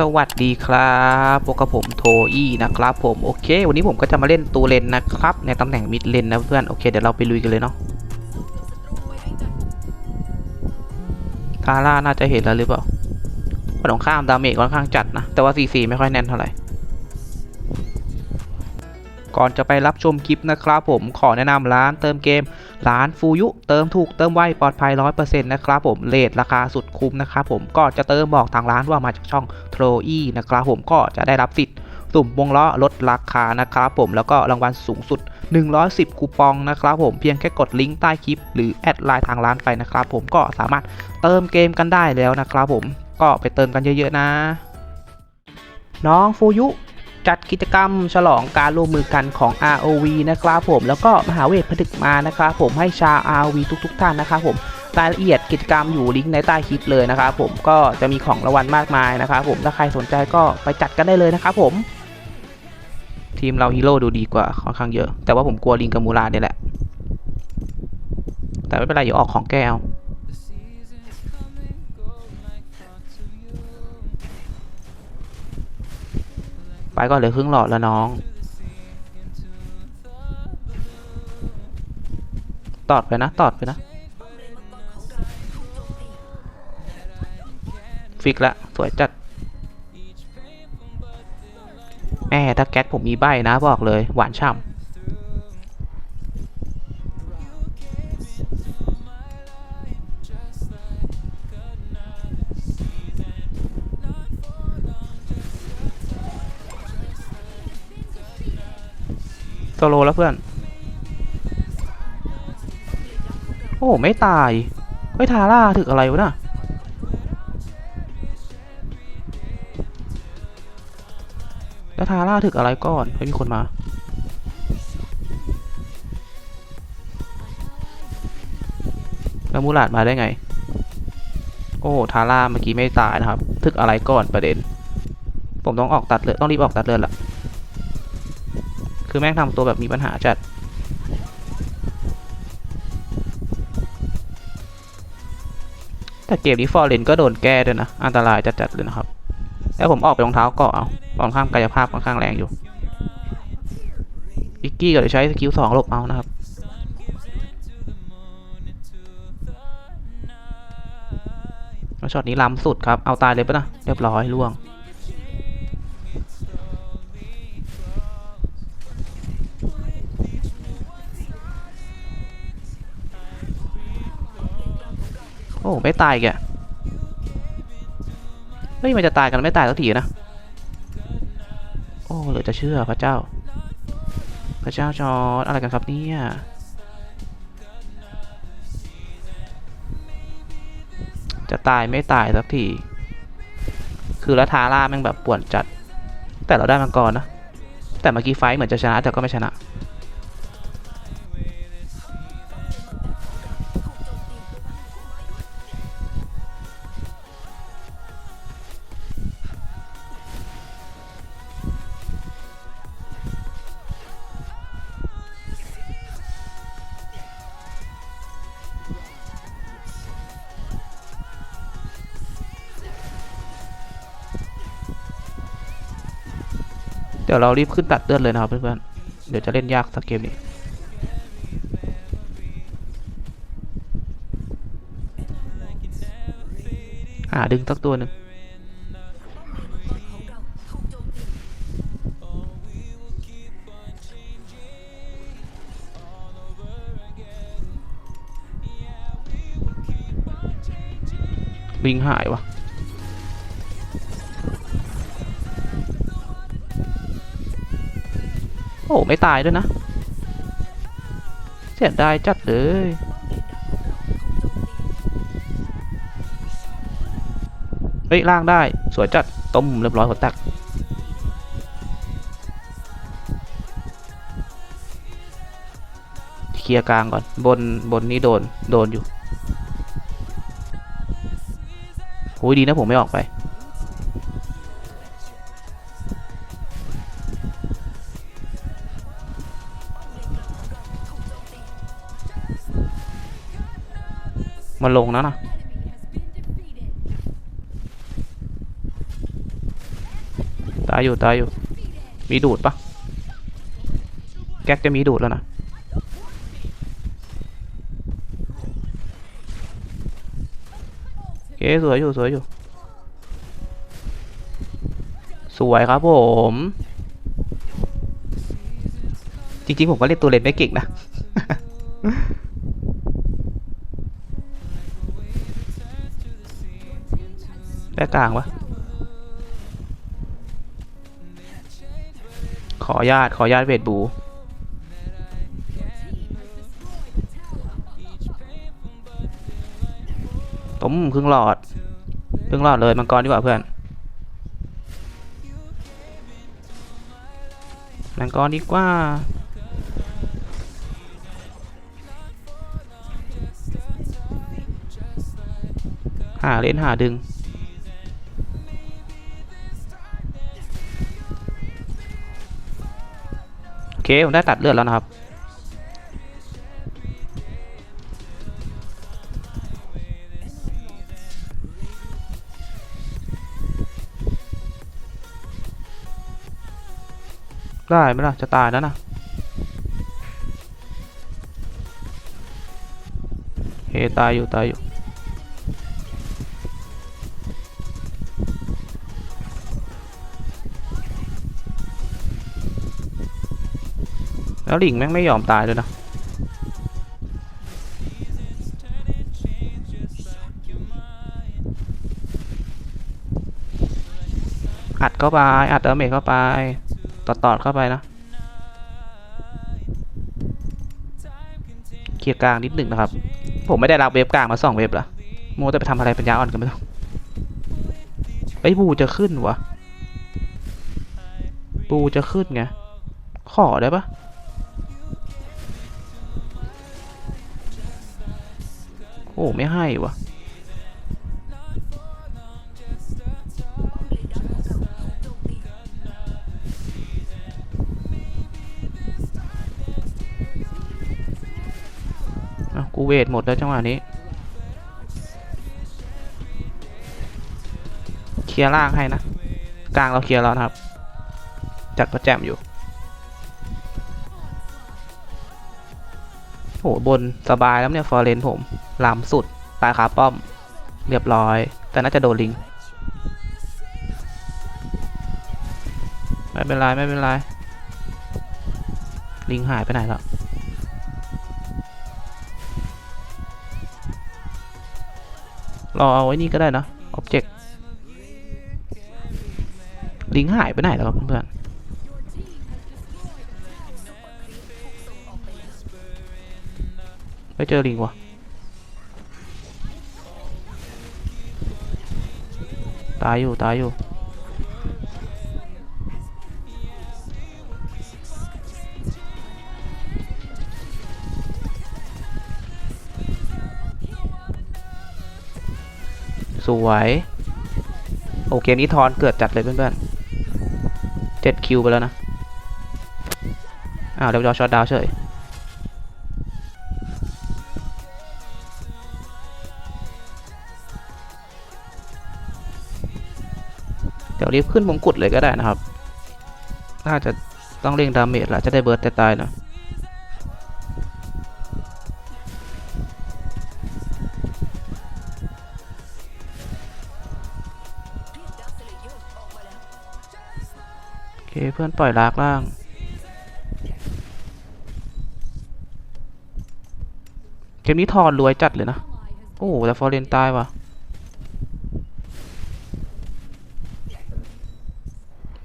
สวัสดีครับพวกกับผมโทอี้นะครับผมโอเค วันนี้ผมก็จะมาเล่นตัวเลนนะครับ ในตำแหน่งมิดเลนนะเพื่อนโอเคเดี๋ยวเราไปลุยกันเลยเนาะทาร่าน่าจะเห็นแล้วหรือเปล่าฝั่งตรงข้ามดาเมจค่อนข้างจัดนะ แต่ว่า4ีไม่ค่อยแน่นเท่าไหร่ ก่อนจะไปรับชมคลิปนะครับผมขอแนะนำร้านเติมเกม ร้านฟูยุ เติมถูกเติมไวปลอดภัย 100%นะครับผมเลทราคาสุดคุ้มนะครับผมก็จะเติมบอกทางร้านว่ามาจากช่องโทรอีนะครับผมก็จะได้รับสิทธิ์สุ่มวงล้อลดราคานะครับผมแล้วก็รางวัลสูงสุด 110 คูปองนะครับผมเพียงแค่กดลิงก์ใต้คลิป หรือแอดไลน์ทางร้านไปนะครับผมก็สามารถเติมเกมกันได้แล้วนะครับผมก็ไปเติมกันเยอะๆนะ น้องฟูยุ จัดกิจกรรมฉลองการร่วมมือกันของ ROV นะครับผมแล้วก็มหาเวทผนึกมานะครับผมให้ชาว ROV ทุก ๆ ท่านนะครับผมรายละเอียดกิจกรรมอยู่ลิงก์ในใต้คลิปเลยนะครับผมก็จะมีของรางวัลมากมายนะครับผมถ้าใครสนใจก็ไปจัดกันได้เลยนะครับผมทีมเราฮีโร่ดูดีกว่าค่อนข้างเยอะ แต่ว่าผมกลัวลิงกับมูราเนี่ยแหละ แต่ไม่เป็นไรเดี๋ยวออกของแก้ว ไปก่อนเหลือครึ่งหลอดแล้วน้อง ตอดไปนะ ตอดไปนะ ฟิกละ สวยจัด แม่ถ้าแก๊สผมมีใบนะบอกเลย หวานฉ่ำ โซโลแล้วเพื่อน โอ้ไม่ตาย เฮ้ย ทาร่าถึกอะไรวะน่ะแล้วทาร่าถึกอะไรก่อนเฮ้ยมีคนมาแล้วมูลาดมาได้ไง โอ้ทาร่าเมื่อกี้ไม่ตายนะครับ ถึกอะไรก่อนประเด็น ผมต้องออกตัดเลยต้องรีบออกตัดเลยล่ะ คือแม่งทำตัวแบบมีปัญหาจัด แต่เกมนี้ฟอร์เรนก็โดนแก้ด้วยนะ อันตรายจัดๆเลยนะครับ แล้วผมออกไปรองเท้าเกาะเอาตอนข้ามกายภาพค่อนข้างแรงอยู่วิกกี้ก็เลยใช้สกิลสองหลบเอานะครับแล้วช็อตนี้ล้ำสุดครับ เอาตายเลยปะนะ เรียบร้อยล่วง อ้ไม่ตายแกเฮ้ยมันจะตายกันไม่ตายสักทีนะ โอ้เหลือจะเชื่อพระเจ้า พระเจ้าจอร์ดอะไรกันครับเนี่ยจะตายไม่ตายสักที คือล้วทาร่าแม่งแบบป่วนจัด แต่เราได้มังกรนะ แต่เมื่อกี้ไฟเหมือนจะชนะแต่ก็ไม่ชนะ ดี๋ยวเรารีบขึ้นตัดเลือดเลยนะครับเพื่อนๆเดี๋ยวจะเล่นยากสักเกมนี้หาดึงสักตัวหนึ่งบิงหายวะ อ้ไม่ตายด้วยนะ เสียดายจัดเลยเฮ้ยล่างได้ สวยจัดต้มเรียบร้อยหัวแตกเคลียร์กลางก่อน บนบนนี้โดน โดนอยู่โหยดีนะผมไม่ออกไป มันลงแล้วนะตายอยู่ตายอยู่ มีดูดปะแก๊กจะมีดูดแล้วนะโอเคสวยอยู่สวยอยู่ สวยครับผม จริงๆ ผมก็เล่นตัวเลนไม่เก่งนะ ได้กลางปะขอญาตขอญาตเวทบูต้มครึ่งหลอดครึ่งหลอดเลยมังกรดีกว่าเพื่อนมังกรดีกว่าหาเล่นหาดึง เคผมได้ตัดเลือดแล้วนะครับ ได้ไหมล่ะจะตายแล้วนะเฮตายอยู่ตายอยู่ แล้วหลิงแม่งไม่ยอมตายเลยนะอัดเข้าไป อัดเดเมจเข้าไป ตอดตอดเข้าไปนะ เคลียร์กลางนิดหนึ่งนะครับ ผมไม่ได้รับเว็บกลางมาสองเว็บละโมจะไปทำอะไรปัญญาอ่อนกันไม่ต้องไอ้บูจะขึ้นวะ บูจะขึ้นไง ขอได้ปะ อ้ไม่ให้วะกูเวทหมดแล้วจังหวะนี้ เคลียร์ล่างให้นะ กลางเราเคลียร์แล้วนะครับ จัดประแจมอยู่ โหบนสบายแล้วเนี่ย ฟอร์เรนผม ลำสุด ตายขาป้อม เรียบร้อย แต่น่าจะโดนลิง ไม่เป็นไร ไม่เป็นไร ลิงหายไปไหนแล้วรอเอาไว้นี่ก็ได้นะออบเจกต์ลิงหายไปไหนแล้วครับเพื่อนๆไม่เจอลิงวะ ตายอยู่ตายอยู่สวยโอเคนี้ทอนเกิดจัดเลยเพื่อนๆเจ็ดคิวไปแล้วนะ อ้าวเรียบร้อยช็อตดาวเฉย รีบขึ้นมงกุฎเลยก็ได้นะครับ น่าจะต้องเร่งดาเมจละจะได้เบิร์ดแต่ตายๆนะโอเคเพื่อนปล่อยลากล่างเกมนี้ทอนรวยจัดเลยนะ โอ้แต่ฟอร์เรนตายว่ะ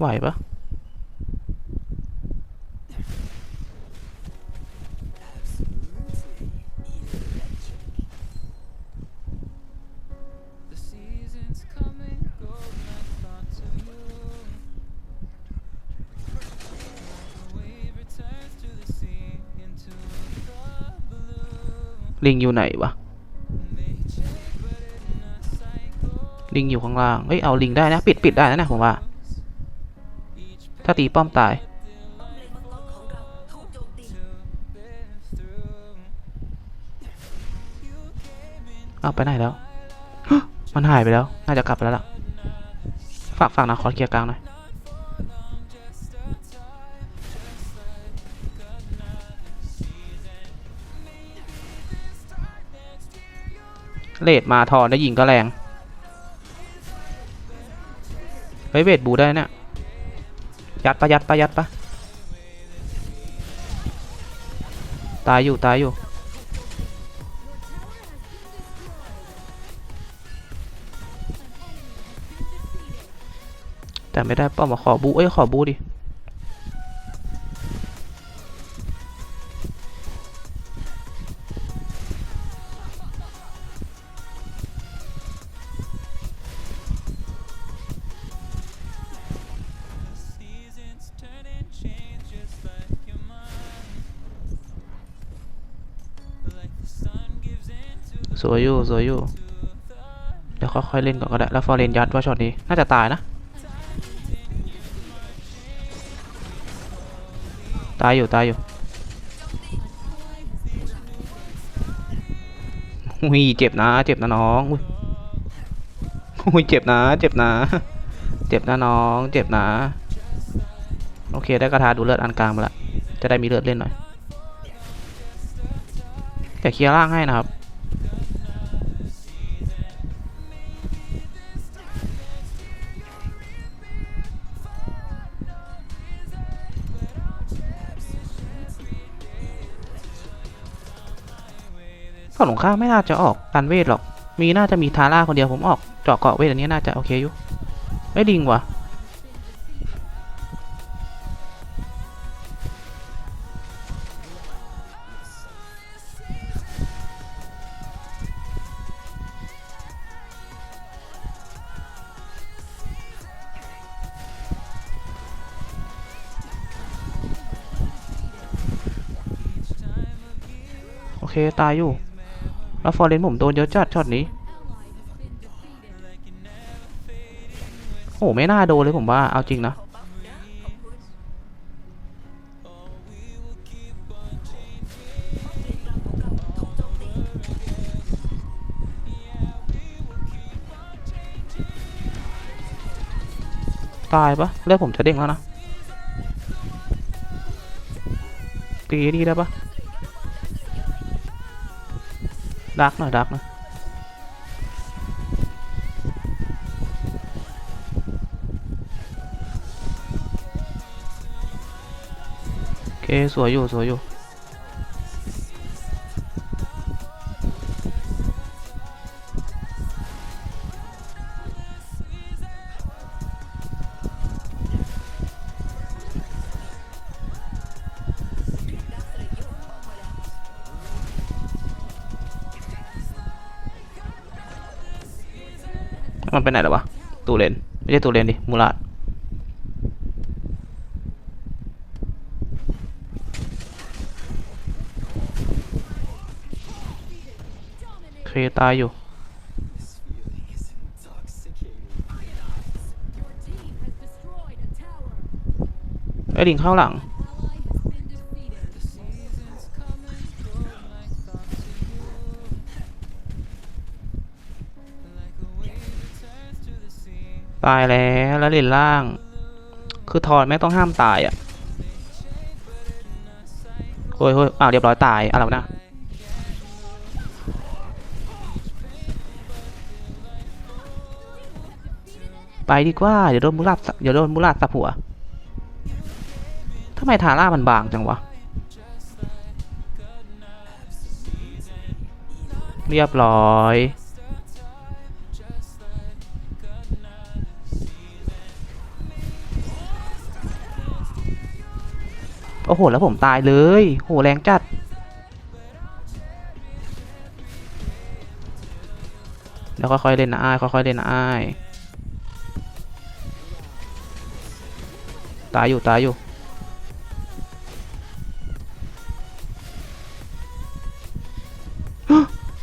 ไหวปะลิงอยู่ไหนวะ ลิงอยู่ข้างล่าง เฮ้ย เอาลิงได้นะ ปิดปิดได้นะผมว่า ถ้าตีป้อมตาย เอาไปไหนแล้ว มันหายไปแล้ว น่าจะกลับไปแล้วล่ะ ฝากฝากนะ ขอเคลียร์กลางหน่อย เลดมาทอนได้ยิงก็แรง ไปเวทบูได้เนี่ย ยัดปะยัดปะยัดปะตายอยู่ตายอยู่แต่ไม่ได้เป้ามาขอบูเอ้ยขอบูดิ วยอยู่สวยอยู่ เดี๋ยวค่อยๆเล่นก่อนก็ได้ แล้วฟอร์เรนยัดว่าช็อตนี้ น่าจะตายนะ ตายอยู่ตายอยู่อุ้ยเจ็บนะ เจ็บนะน้องอุ้ยเจ็บนะ เจ็บนะ เจ็บนะน้อง เจ็บนะ โอเคได้กระทาดูเลือดอันกลางมาละ จะได้มีเลือดเล่นหน่อย แต่เคลียร์ล่างให้นะครับ ฝั่งตรงข้ามไม่น่าจะออกกันเวทหรอก มีน่าจะมีทาร่าคนเดียวผมออกเจาะเกาะเวทอันนี้น่าจะโอเคอยู่ไม่ดิงว่ะโอเค ตายอยู่ แล้วฟอร์เรนผมโดนเยอะจัดช็อตนี้ โอ้ไม่น่าโดนเลยผมว่า เอาจริงนะ ตายปะเลือดผมจะเด้งแล้วนะ ตีนี่ได้ปะ ดักหน่อยดักหน่อยโอเคสวยอยู่สวยอยู่ มันไปไหนแล้ววะตูเลนไม่ใช่ตูเลนดิมูลาดเคตายอยู่ไอ้ลิงเข้าหลัง ตายแล้วแล้วเลนล่าง คือทอนไม่ต้องห้ามตายอะโอ้ยโอ้ยอ้าวเรียบร้อยตายอะไรวนะไปดีกว่า เดี๋ยวโดนมูลาดเดี๋ยวโดนมูลาดสับหัวทำไมทาร่ามันบางจังวะ เรียบร้อย อ้โห แล้วผมตายเลย โห แรงจัด แล้วค่อยๆเล่นนะอ้ายค่อยๆเล่นนะอ้ายตายอยู่ตายอยู่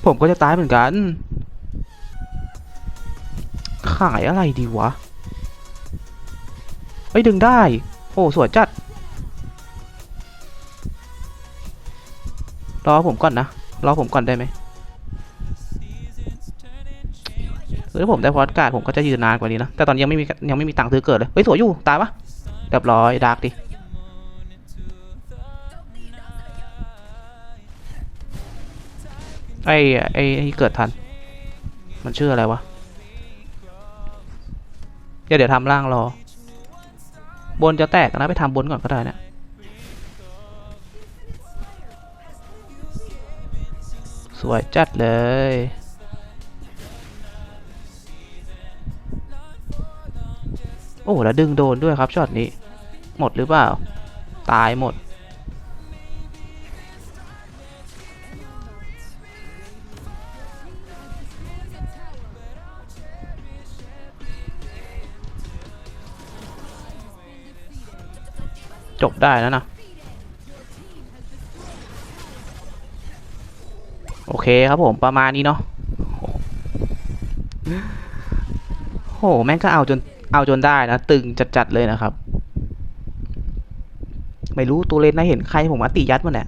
ผมก็จะตายเหมือนกัน ขายอะไรดีวะเอ้ย ดึงได้ โอ้ สวยจัด รอผมก่อนนะ รอผมก่อนได้ไหมหรือผมได้พอดการ์ดผมก็จะยืนนานกว่านี้นะ แต่ตอนยังไม่มียังไม่มีตังค์ซื้อเกิดเลย เฮ้ยสวยอยู่ ตายปะเรียบร้อยดาร์กดิ ไอ้ไอ้ไอ้เกิดทัน มันชื่ออะไรวะ เดี๋ยวเดี๋ยวทำล่างรอ บนจะแตกนะไปทำบนก่อนก็ได้เนะ สวยจัดเลย โอ้ แล้วดึงโดนด้วยครับช็อตนี้ หมดหรือเปล่า ตายหมด จบได้แล้วนะ เคครับผมประมาณนี้เนาะโหโหแม่งก็เอาจนเอาจนได้นะ ตึงจัดๆเลยนะครับ ไม่รู้ตัวเลนนะเห็นใครผมว่าติยัดมันแหละ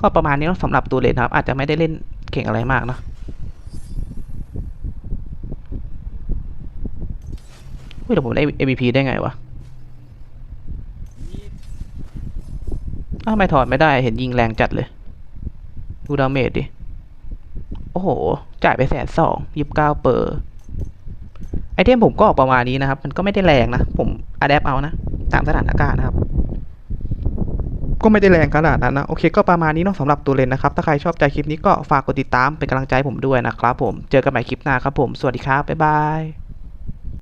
ก็ประมาณนี้เนาะสำหรับตัวเลนครับ อาจจะไม่ได้เล่นเก่งอะไรมากนะเฮ้ยแต่ผมได้ MVP ได้ไงวะอ้าวทำไมถอดไม่ได้เห็นยิงแรงจัดเลย ดูดาเมจดิ โอ้โห จ่ายไปแสนสองยิบเก้าเปอร์ไอเทมผมก็ออกประมาณนี้นะครับ มันก็ไม่ได้แรงนะ ผมอะแดปเอานะ ตามสถานการณ์นะครับ ก็ไม่ได้แรงขนาดนั้นนะ โอเค ก็ประมาณนี้เนาะสำหรับตัวเลนนะครับ ถ้าใครชอบใจคลิปนี้ก็ฝากกดติดตามเป็นกำลังใจผมด้วยนะครับผม เจอกันใหม่คลิปหน้าครับผม สวัสดีครับ บ๊ายบาย